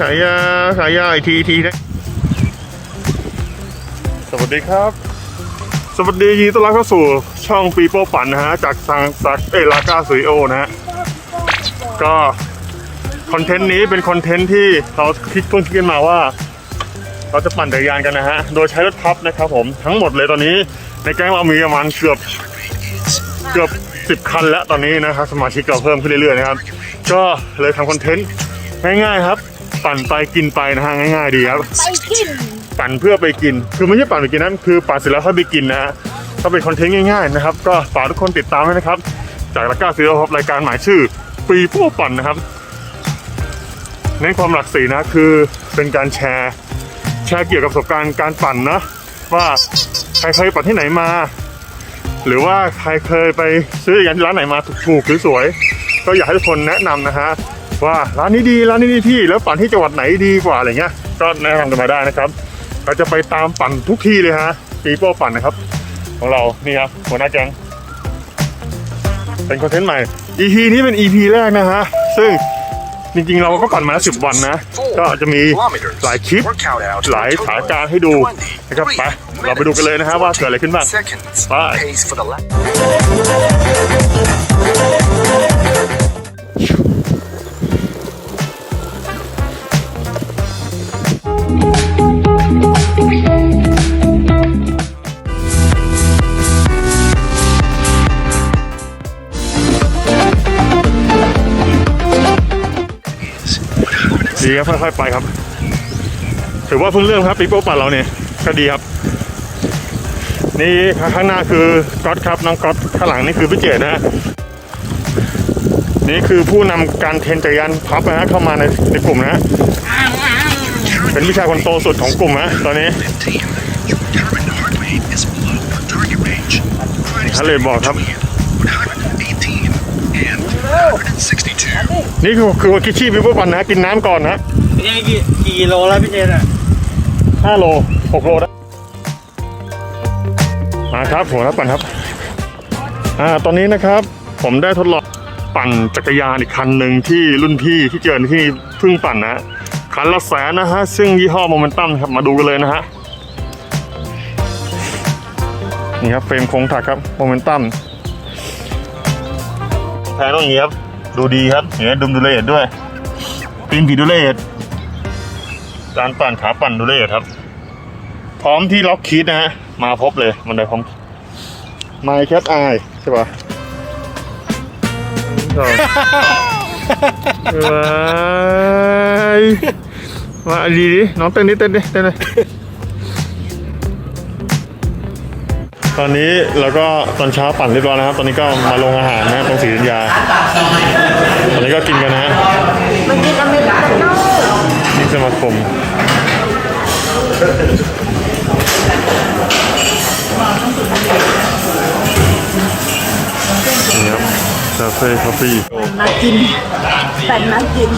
ขายยาขายยาอีกทีทีนะสวัสดีครับ สวัสดียินดีต้อนรับเข้าสู่ช่องปีโป้ปั่นนะฮะ จากทางซักเอลากาสตูดิโอนะฮะ ก็คอนเทนต์นี้เป็นคอนเทนต์ที่เราคิดเพิ่งคิดกันมาว่า เราจะปั่นจักรยานกันนะฮะ โดยใช้รถพับนะครับผมทั้งหมดเลยตอนนี้ในแก๊งเรามีประมาณเกือบเกือบสิบคันแล้วตอนนี้นะครับสมาชิกเราเพิ่มขึ้นเรื่อยๆนะครับ ก็เลยทำคอนเทนต์ ง่ายๆครับ ปั่นไปกินไปนะฮะง่ายๆดีครับ ไปกิน ปั่นเพื่อไปกิน คือไม่ใช่ปั่นไปกินนะคือปั่นเสร็จแล้วค่อยไปกินนะฮะก็เป็นคอนเทนต์ง่ายๆนะครับ ก็ฝากทุกคนติดตามด้วยนะครับ จากละก้าซีโร่ครับรายการหมายชื่อปีโป้ปั่นนะครับเน้นความหลากสีนะคือเป็นการแชร์แชร์เกี่ยวกับประสบการณ์การปั่นนะว่าใครเคยปั่นที่ไหนมา หรือว่าใครเคยไปซื้อจักรยานที่ร้านไหนมาถูกๆสวยๆก็อยากให้ทุกคนแนะนำนะฮะ ว่าร้านนี้ดีร้านนี้ดีพี่แล้วปั่นที่จังหวัดไหนดีกว่าอะไรเงี้ย ก็แนะนำกันมาได้นะครับ เราจะไปตามปั่นทุกที่เลยฮะปีโป้ปั่นนะครับ ของเรานี่ครับหัวหน้าแก๊งเป็นคอนเทนต์ใหม่ EP นี้เป็น EP แรกนะฮะซึ่งจริงๆ เราก็ปั่นมาแล้วสิบวันนะ ก็จะมีหลายคลิป หลายสถานการณ์ให้ดูนะครับไปเราไปดูกันเลยนะฮะว่าเกิดอะไรขึ้นบ้าง Seconds. Bye. ดีครับค่อยๆไปครับ ถือว่าเพิ่งเริ่มครับปีโป้ปั่นเราเนี่ยก็ดีครับ นี่ข้างหน้าคือก๊อตครับน้องก๊อตข้างหลังนี่คือพี่เจดนะฮะนี่คือผู้นำการเทรนจักรยานพับนะฮะเข้ามาในในกลุ่มนะฮะเป็นวิชายคนโตสุดของกลุ่มนะตอนนี้ทะเลบอกครับ นี่คือคือกิชชี่ปีโป้ปั่นนะกินน้ำก่อนนะพี่เจกี่กี่กิโลแล้วพี่เจนอะห้าโลหกโลได้มาครับผมรับปั่นครับอ่าตอนนี้นะครับ ผมได้ทดลองปั่นจักรยานอีกคันหนึ่งที่รุ่นพี่ที่เจอที่เพิ่งปั่นนะคันละแสนนะฮะ ซึ่งยี่ห้อโมเมนตัมครับมาดูกันเลยนะฮะนี่ครับเฟรมโค้งถักครับโมเมนตัม แพงต้องอย่างนี้ครับ ดูดีครับเห็นไหมดุมดูละเอีดด้วยปีนผีดูละเอียดการปั่นขาปั่นดูละเอียดครับ พร้อมที่ล็อกคีดนะฮะ มาพบเลยมันได้พร้อมไมค์แคทไอใช่ปะว้ายมาดีดิน้องเต้นดิเต้นดิเต้นเลย ตอนนี้เราก็ตอนเช้าปั่นเรียบร้อยนะครับ ตอนนี้ก็มาลงอาหารนะตรงศรีธัญญาตอนนี้ก็กินกันนะฮะมันกินอเมริกาโน่นี่สมาคมนี่ครับคาเฟ่คอฟฟี่มากินแต่งมากิน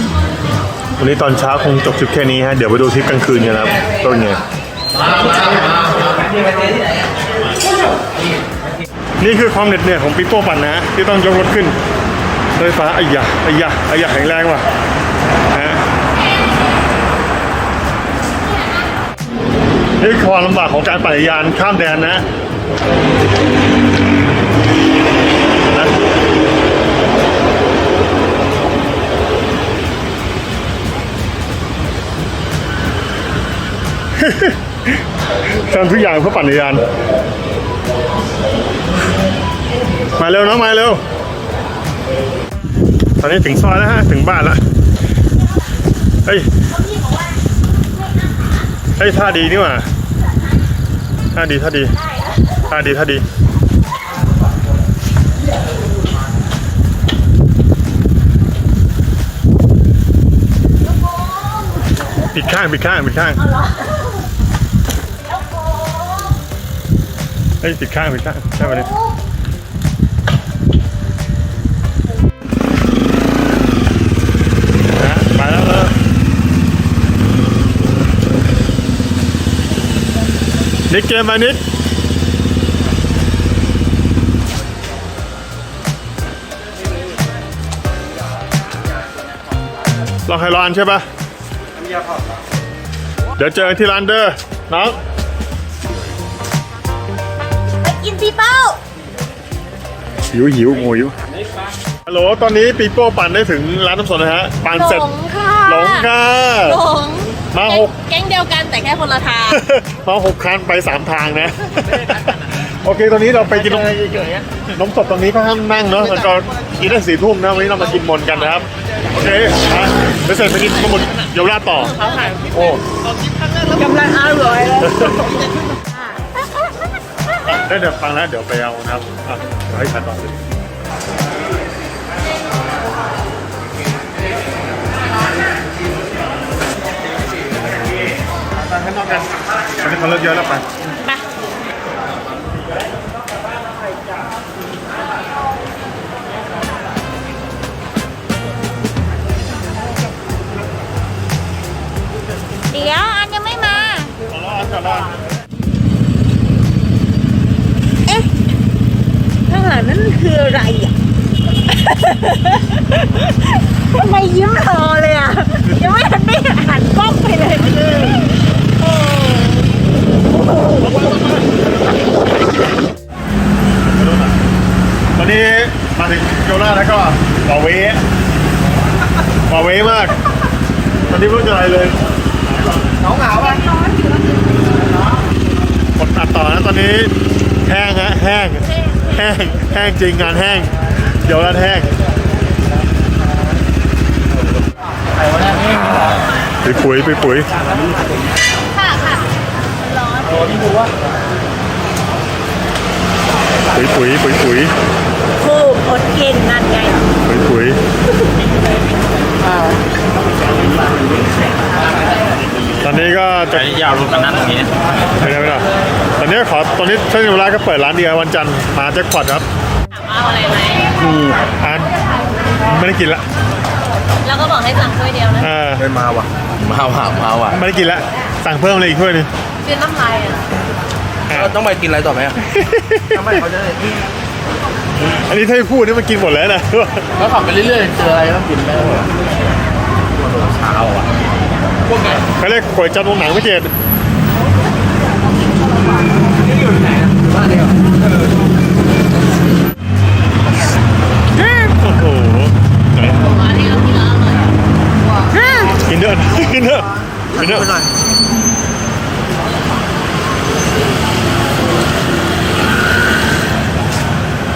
วันนี้ตอนเช้าคงจบทริปแค่นี้ฮะ เดี๋ยวไปดูทริปกลางคืนกันครับก็เป็นไง นี่คือความเหน็ดเหนื่อยของปีโป้ปั่นนะ ที่ต้องยกรถขึ้นรถไฟฟ้าอ้ยะอ้ยะอ้ยะแข็งแรงว่ะฮะนี่ความลำบากของการปั่นยานข้ามแดนนะทำทุกอย่างเพื่อปั่นยาน มาเร็วน้องมาเร็ว ตอนนี้ถึงซอยแล้วฮะ ถึงบ้านแล้ว เฮ้ย เฮ้ยท่าดีนี่หว่าท่าดีท่าดีท่าดีท่าดีปิดข้างปิดข้างปิดข้างเฮ้ยปิดข้างปิดข้างใช่ไหมเนี่ย นิกเกมมานิกรอใครรออันใช่ปะน้ำเดี๋ยวเจอกันที่ร้านเด้อน้องไปกินปีเป้าหิวหิวโมหิวฮัลโหลตอนนี้ปีโป้ปั่นได้ถึงร้านน้ำสดนะฮะ ปั่นเสร็จหลงค่ะหลงค่ะหลง มาหก แก๊งเดียวกันแต่แค่คนละทาง มาหกคันไปสามทางนะ โอเค ตอนนี้เราไปกินนมนมสดตรงนี้ก็ห้ามนั่งเนาะแล้วก็กินได้สี่ทุ่มนะวันนี้เรามากินมนกันนะครับ โอเคนะเดี๋ยวเสร็จไปกินปลาหมึกเยาวราชต่อ โอ้กำลังอร่อยเลยอะได้เดี๋ยวฟังแล้วเดี๋ยวไปเอานะครับอะเดี๋ยวให้ชัดต่อเลย ไปข้างนอกกันวันนี้เขาเลิกเยอะแล้วไปเดี๋ยวอันยังไม่มาขอรออันก่อนรอเอ๊ะข้างหลังนั่นคืออะไรอะทำไมยิ้มรอเลยอะ ยังไม่ทันได้หันกล้องไปเลยโอ้ ตอนนี้มาถึงเยาวราแล้วก็บาเวบาเวมาก ตอนนี้ไม่รู้จะอะไรเลยน้องเหงาป่ะกดตัดต่อนะตอนนี้แห้งฮะแห้ง แห้ง แห้งจริงงานแห้ง เดี๋ยวราชแห้ง ไอ้วันนี้นี่ ไปปุ๋ยไปปุ๋ยค่ะค่ะโอ้ที่ดูว่าปุ๋ยปุ๋ยปุ๋ยปุ๋ยคู่อดกินนั่นไงปุ๋ยปุ๋ยตอนนี้ก็จะแต่ยาวรูปกันนั้นตรงนี้ไม่ได้ไม่ได้ตอนนี้ขอตอนนี้เส้นเวลาก็เปิดร้านเดียววันจันทร์มาแจ็คพอตครับเอาอะไรไหมอันไม่ได้กินละ แล้วก็บอกให้สั่งถ้วยเดียวนะเออเดินมาว่ะมาว่ะมาว่ะไม่ได้กินละสั่งเพิ่มเลยอีกถ้วยหนึงคือน้ำลายอะอะเราต้องไปกินอะไรต่อไหมอะทำไมเขาจะได้อันนี้ถ้าให้พูดนี่มันกินหมดแล้วนะเขาขับไปเรื่อยๆเจออะไรก็กินได้หมดเช้าอะพวกไงเขาเรียกก๋วยจั๊บโรงหนังไม่เจ็ด บ้านเดียว โอ้โหไหน อันนี้เรากินแล้วอร่อย กินเด้อกินเด้อ กินเด้อไปหน่อย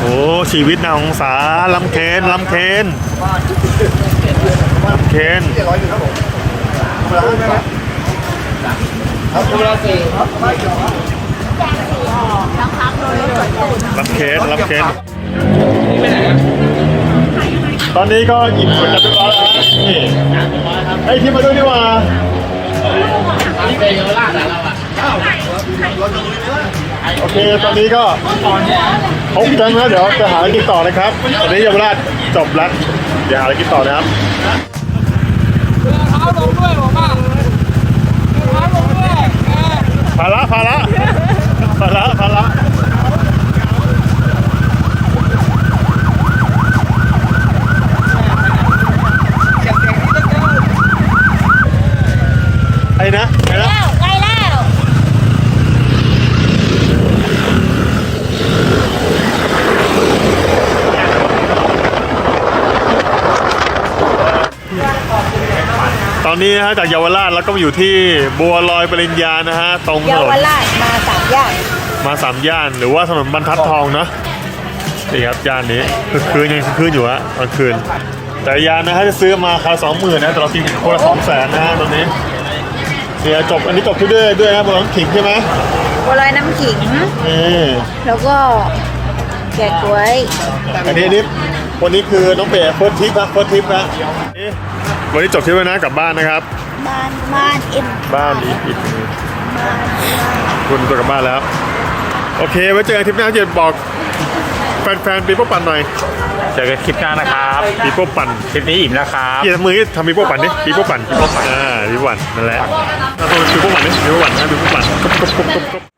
โอ้ชีวิตนาองศาลำเคนลำเคนลำเคนเวลาสี่ลำเคนลำเคนตอนนี้ก็หยิบก๋วยจั๊บเรียบร้อยแล้วนี่ไอ้ที่มาด้วยดีกว่า นี่ไปเยาวราชแล้วอะโอเค ตอนนี้ก็ครบกันแล้วเดี๋ยวจะหาอะไรกินต่อนะครับตอนนี้เยาวราชจบแล้วเดี๋ยวหาอะไรกินต่อนะครับเท้าลงด้วยบอกว่าเท้าลงด้วยภาระภาระภาระภาระไอ้นะไอ้นะ แล้วใกล้แล้ว ตอนนี้นะฮะจากเยาวราชแล้วก็มาอยู่ที่บัวลอยปริญญานะฮะตรงถเยานนวราชมาสามย่านมาสามย่าน หรือว่าถนนบรรทัดทองเนาะนี่ครับย่านนี้คือคืนยังคือคืนอยู่ฮะกลางคืน แต่ยานนะฮะจะซื้อมาคาสองหมื่นนะแต่เรากินคนละสองแสนนะฮะตอนนี้เสียจบอันนี้จบที่ด้วยด้วยนะบนหลังขิงใช่ไหมบัวลอยน้ำขิง นี่แล้วก็ แกะกล้วยอันนี้นี่วันนี้คือน้องเป๋เฟิร์สทิปนะเฟิร์สทิปนะนี่วันนี้จบที่วันนะกลับบ้านนะครับ บ้านบ้านเอ็มบ้านอีกอีกคุณตัวกลับบ้านแล้ว โอเคไว้เจอกันทริปหน้าเจ็ดบอกแฟนๆปีโป้ปั่นหน่อยเจอกันคลิปหน้านะครับปีโป้ปั่นคลิปนี้อิ่มแล้วครับพี่ทำมือทำปีโป้ปั่นดิปีโป้ปั่นปีโป้ปั่นอ่าปีโป้ปั่นนั่นแหละเอาตัวปีโป้ปั่นดิปีโป้ปั่นนะปีโป้ปั่นกบกบกบกบ